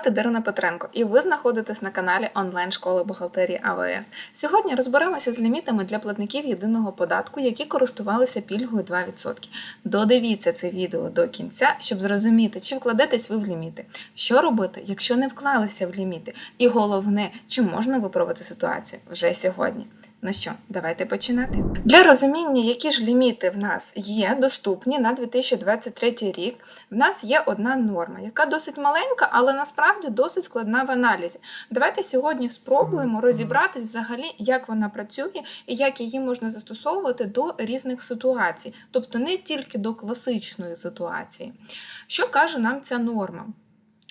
звати Дарина Петренко, і ви знаходитесь на каналі онлайн-школи бухгалтерії АВС. Сьогодні розберемося з лімітами для платників єдиного податку, які користувалися пільгою 2%. Додивіться це відео до кінця, щоб зрозуміти, чи вкладетесь ви в ліміти, що робити, якщо не вклалися в ліміти, і головне, чи можна виправити ситуацію вже сьогодні. Ну що, давайте починати. Для розуміння, які ж ліміти в нас є доступні на 2023 рік, в нас є одна норма, яка досить маленька, але насправді досить складна в аналізі. Давайте сьогодні спробуємо розібратись взагалі, як вона працює і як її можна застосовувати до різних ситуацій, тобто не тільки до класичної ситуації. Що каже нам ця норма?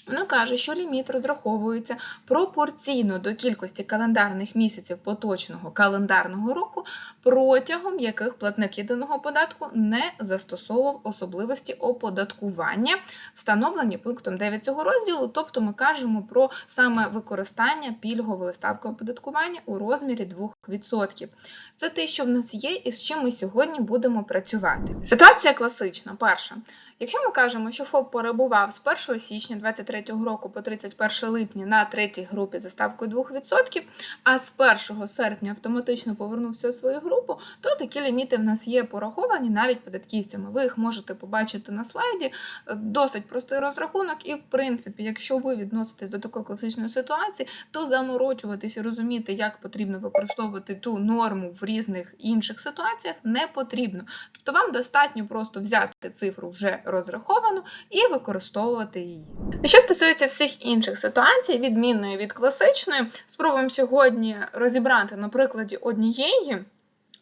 Вона каже, що ліміт розраховується пропорційно до кількості календарних місяців поточного календарного року, протягом яких платник єдиного податку не застосовував особливості оподаткування, встановлені пунктом 9 цього розділу. Тобто ми кажемо про саме використання пільгової ставки оподаткування у розмірі 2%. Це те, що в нас є, і з чим ми сьогодні будемо працювати. Ситуація класична. Перша. Якщо ми кажемо, що ФОП перебував з 1 січня 2023 року по 31 липня на третій групі за ставкою 2%, а з 1 серпня автоматично повернувся в свою групу, то такі ліміти в нас є пораховані навіть податківцями. Ви їх можете побачити на слайді. Досить простий розрахунок, і, в принципі, якщо ви відноситесь до такої класичної ситуації, то заморочуватись і розуміти, як потрібно використовувати ту норму в різних інших ситуаціях, не потрібно. Тобто вам достатньо просто взяти цифру вже розраховану і використовувати її. Що стосується всіх інших ситуацій, відмінної від класичної, спробуємо сьогодні розібрати на прикладі однієї.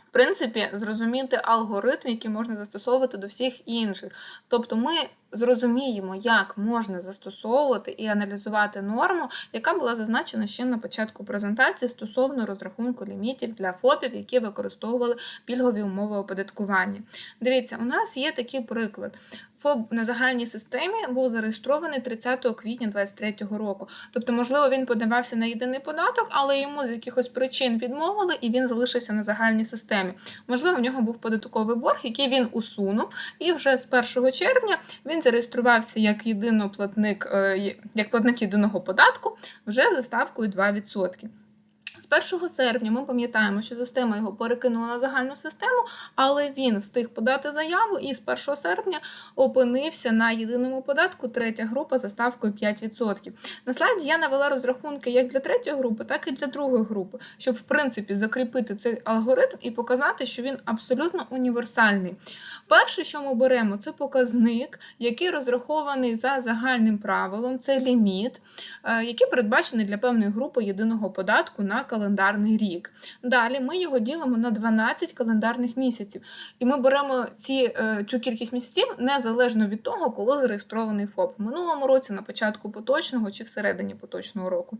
В принципі, зрозуміти алгоритм, який можна застосовувати до всіх інших. Тобто ми зрозуміємо, як можна застосовувати і аналізувати норму, яка була зазначена ще на початку презентації стосовно розрахунку лімітів для ФОПів, які використовували пільгові умови оподаткування. Дивіться, у нас є такий приклад. ФОП на загальній системі був зареєстрований 30 квітня 2023 року. Тобто, можливо, він подавався на єдиний податок, але йому з якихось причин відмовили і він залишився на загальній системі. Можливо, в нього був податковий борг, який він усунув, і вже з 1 червня він зареєструвався як єдиноплатник, як платник єдиного податку вже за ставкою 2%. З 1 серпня ми пам'ятаємо, що система його перекинула на загальну систему, але він встиг подати заяву і з 1 серпня опинився на єдиному податку третя група за ставкою 5%. На слайді я навела розрахунки як для третьої групи, так і для другої групи, щоб в принципі закріпити цей алгоритм і показати, що він абсолютно універсальний. Перше, що ми беремо, це показник, який розрахований за загальним правилом, це ліміт, який передбачений для певної групи єдиного податку на календарний рік. Далі ми його ділимо на 12 календарних місяців. І ми беремо ці, цю кількість місяців незалежно від того, коли зареєстрований ФОП. В минулому році, на початку поточного чи всередині поточного року.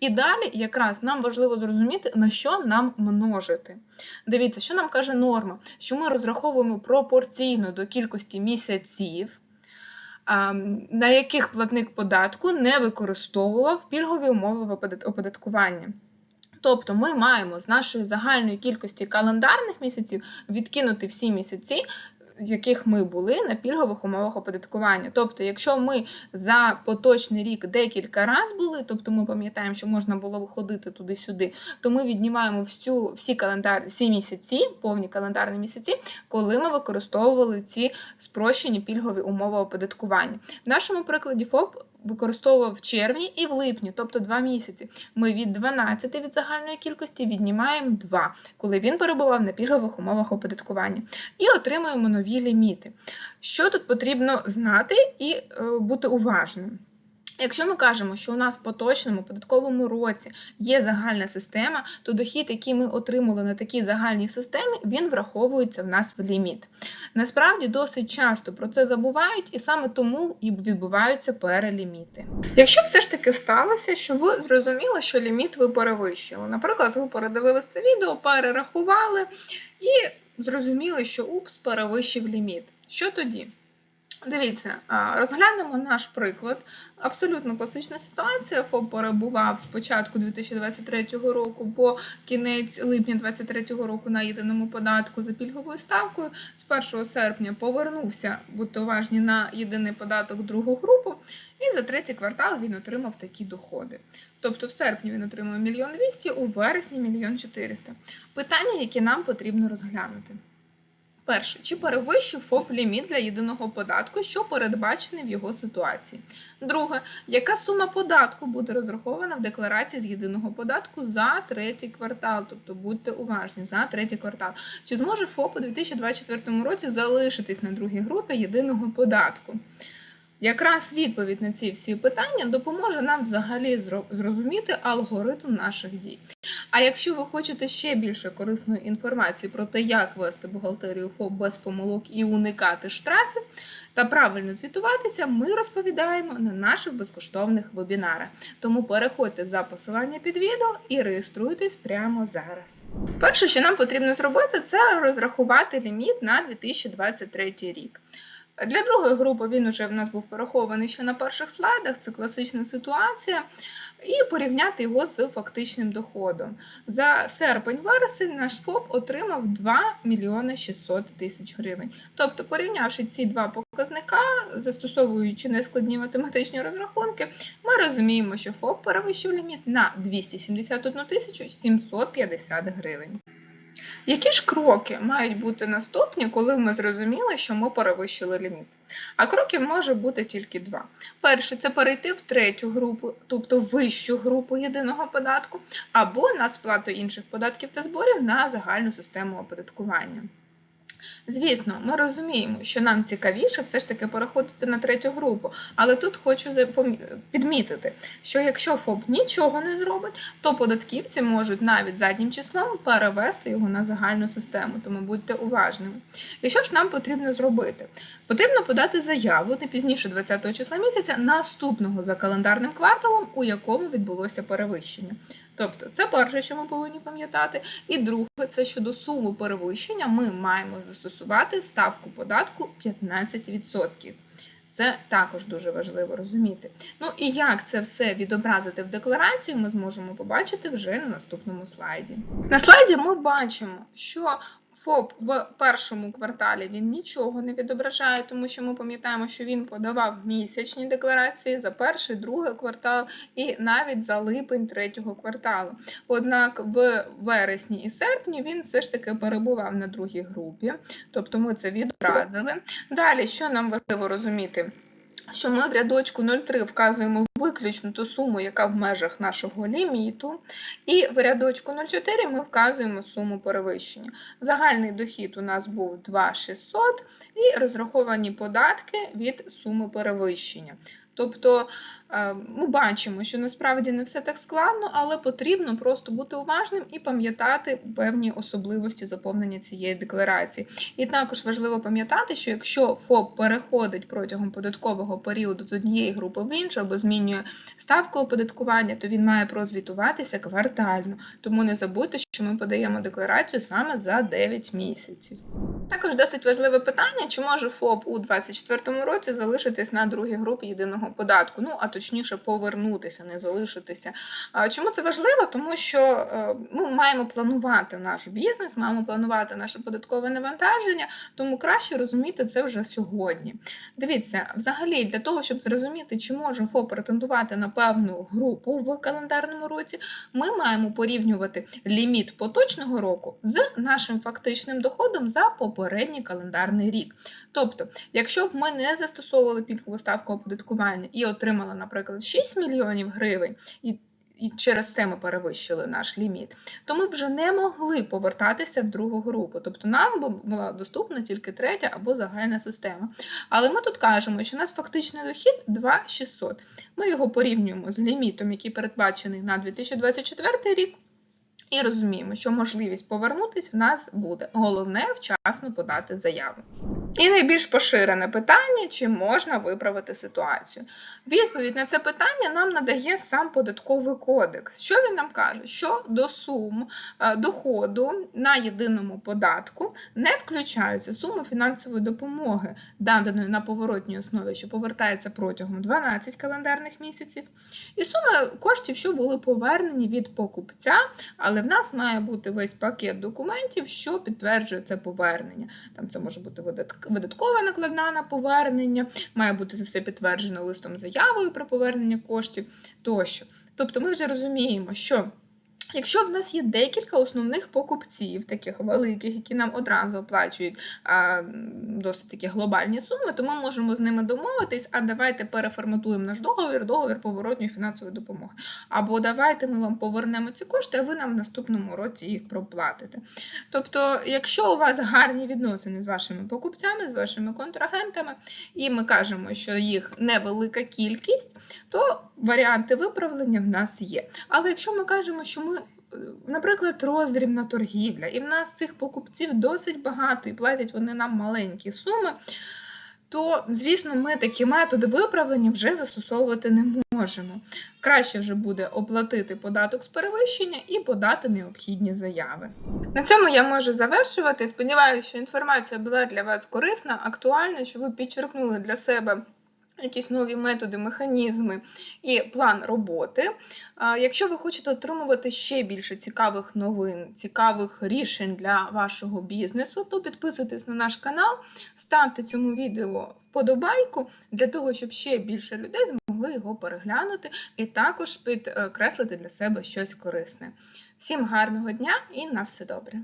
І далі якраз нам важливо зрозуміти, на що нам множити. Дивіться, що нам каже норма, що ми розраховуємо пропорційно до кількості місяців. На яких платник податку не використовував пільгові умови оподаткування. Тобто ми маємо з нашої загальної кількості календарних місяців відкинути всі місяці, в яких ми були на пільгових умовах оподаткування. Тобто, якщо ми за поточний рік декілька разів були, тобто ми пам'ятаємо, що можна було виходити туди-сюди, то ми віднімаємо всю, всі календар, всі місяці, повні календарні місяці, коли ми використовували ці спрощені пільгові умови оподаткування. В нашому прикладі ФОП використовував в червні і в липні, тобто 2 місяці. Ми від 12 від загальної кількості віднімаємо 2, коли він перебував на пільгових умовах оподаткування. І отримуємо нові ліміти. Що тут потрібно знати і е, бути уважним? Якщо ми кажемо, що у нас в поточному податковому році є загальна система, то дохід, який ми отримали на такій загальній системі, він враховується в нас в ліміт. Насправді досить часто про це забувають, і саме тому і відбуваються переліміти. Якщо все ж таки сталося, що ви зрозуміли, що ліміт ви перевищили. Наприклад, ви передивилися це відео, перерахували і зрозуміли, що упс, перевищив ліміт. Що тоді? Дивіться, розглянемо наш приклад. Абсолютно класична ситуація. ФОП перебував з початку 2023 року по кінець липня 2023 року на єдиному податку за пільговою ставкою. З 1 серпня повернувся, будьте уважні, на єдиний податок другу групу. І за третій квартал він отримав такі доходи. Тобто в серпні він отримав 1 мільйон 200, у вересні 1 мільйон 400. Питання, які нам потрібно розглянути. Перше, чи перевищив ФОП ліміт для єдиного податку, що передбачений в його ситуації? Друге, яка сума податку буде розрахована в декларації з єдиного податку за третій квартал? Тобто будьте уважні за третій квартал. Чи зможе ФОП у 2024 році залишитись на другій групі єдиного податку? Якраз відповідь на ці всі питання допоможе нам взагалі зрозуміти алгоритм наших дій. А якщо ви хочете ще більше корисної інформації про те, як вести бухгалтерію ФОП без помилок і уникати штрафів та правильно звітуватися, ми розповідаємо на наших безкоштовних вебінарах. Тому переходьте за посилання під відео і реєструйтесь прямо зараз. Перше, що нам потрібно зробити, це розрахувати ліміт на 2023 рік. Для другої групи він уже в нас був порахований ще на перших слайдах, це класична ситуація, і порівняти його з фактичним доходом. За серпень-вересень наш ФОП отримав 2 мільйони 600 тисяч гривень. Тобто, порівнявши ці два показника, застосовуючи нескладні математичні розрахунки, ми розуміємо, що ФОП перевищив ліміт на 271 тисячу 750 гривень. Які ж кроки мають бути наступні, коли ми зрозуміли, що ми перевищили ліміт? А кроків може бути тільки два. Перше це перейти в третю групу, тобто вищу групу єдиного податку, або на сплату інших податків та зборів на загальну систему оподаткування. Звісно, ми розуміємо, що нам цікавіше все ж таки переходити на третю групу, але тут хочу підмітити, що якщо ФОП нічого не зробить, то податківці можуть навіть заднім числом перевести його на загальну систему, тому будьте уважними. І що ж нам потрібно зробити? Потрібно подати заяву не пізніше 20 числа місяця наступного за календарним кварталом, у якому відбулося перевищення. Тобто, це перше, що ми повинні пам'ятати. І друге, це щодо суми перевищення, ми маємо застосувати ставку податку 15%. Це також дуже важливо розуміти. Ну і як це все відобразити в декларацію, ми зможемо побачити вже на наступному слайді. На слайді ми бачимо, що ФОП в першому кварталі він нічого не відображає, тому що ми пам'ятаємо, що він подавав місячні декларації за перший, другий квартал і навіть за липень третього кварталу. Однак в вересні і серпні він все ж таки перебував на другій групі, тобто ми це відобразили. Далі, що нам важливо розуміти? Що ми в рядочку 03 вказуємо виключно ту суму, яка в межах нашого ліміту, і в рядочку 04 ми вказуємо суму перевищення. Загальний дохід у нас був 2600 і розраховані податки від суми перевищення. Тобто е, ми бачимо, що насправді не все так складно, але потрібно просто бути уважним і пам'ятати певні особливості заповнення цієї декларації. І також важливо пам'ятати, що якщо ФОП переходить протягом податкового періоду з однієї групи в іншу або змінює ставку оподаткування, то він має прозвітуватися квартально. Тому не забудьте, що ми подаємо декларацію саме за 9 місяців. Також досить важливе питання, чи може ФОП у 2024 році залишитись на другій групі єдиного податку, ну а точніше повернутися, не залишитися. Чому це важливо? Тому що е, ми маємо планувати наш бізнес, маємо планувати наше податкове навантаження, тому краще розуміти це вже сьогодні. Дивіться, взагалі, для того, щоб зрозуміти, чи може ФОП претендувати на певну групу в календарному році, ми маємо порівнювати ліміт поточного року з нашим фактичним доходом за попередній календарний рік. Тобто, якщо б ми не застосовували пільгову ставку оподаткування і отримали, наприклад, 6 мільйонів гривень, і і через це ми перевищили наш ліміт, то ми вже не могли повертатися в другу групу. Тобто нам була доступна тільки третя або загальна система. Але ми тут кажемо, що у нас фактичний дохід 2600. Ми його порівнюємо з лімітом, який передбачений на 2024 рік. І розуміємо, що можливість повернутися в нас буде. Головне вчасно подати заяву. І найбільш поширене питання, чи можна виправити ситуацію. Відповідь на це питання нам надає сам податковий кодекс. Що він нам каже? Що до сум е, доходу на єдиному податку не включаються суми фінансової допомоги, наданої на поворотній основі, що повертається протягом 12 календарних місяців, і суми коштів, що були повернені від покупця, але в нас має бути весь пакет документів, що підтверджує це повернення. Там це може бути видатк- видаткова накладна на повернення, має бути це все підтверджено листом заявою про повернення коштів тощо. Тобто ми вже розуміємо, що якщо в нас є декілька основних покупців, таких великих, які нам одразу оплачують а, досить такі глобальні суми, то ми можемо з ними домовитись, а давайте переформатуємо наш договір, договір поворотньої фінансової допомоги. Або давайте ми вам повернемо ці кошти, а ви нам в наступному році їх проплатите. Тобто, якщо у вас гарні відносини з вашими покупцями, з вашими контрагентами, і ми кажемо, що їх невелика кількість, то варіанти виправлення в нас є. Але якщо ми кажемо, що ми, наприклад, роздрібна торгівля, і в нас цих покупців досить багато, і платять вони нам маленькі суми, то, звісно, ми такі методи виправлення вже застосовувати не можемо. Краще вже буде оплатити податок з перевищення і подати необхідні заяви. На цьому я можу завершувати. Сподіваюся, що інформація була для вас корисна, актуальна, що ви підчеркнули для себе. Якісь нові методи, механізми і план роботи. Якщо ви хочете отримувати ще більше цікавих новин, цікавих рішень для вашого бізнесу, то підписуйтесь на наш канал, ставте цьому відео вподобайку для того, щоб ще більше людей змогли його переглянути і також підкреслити для себе щось корисне. Всім гарного дня і на все добре!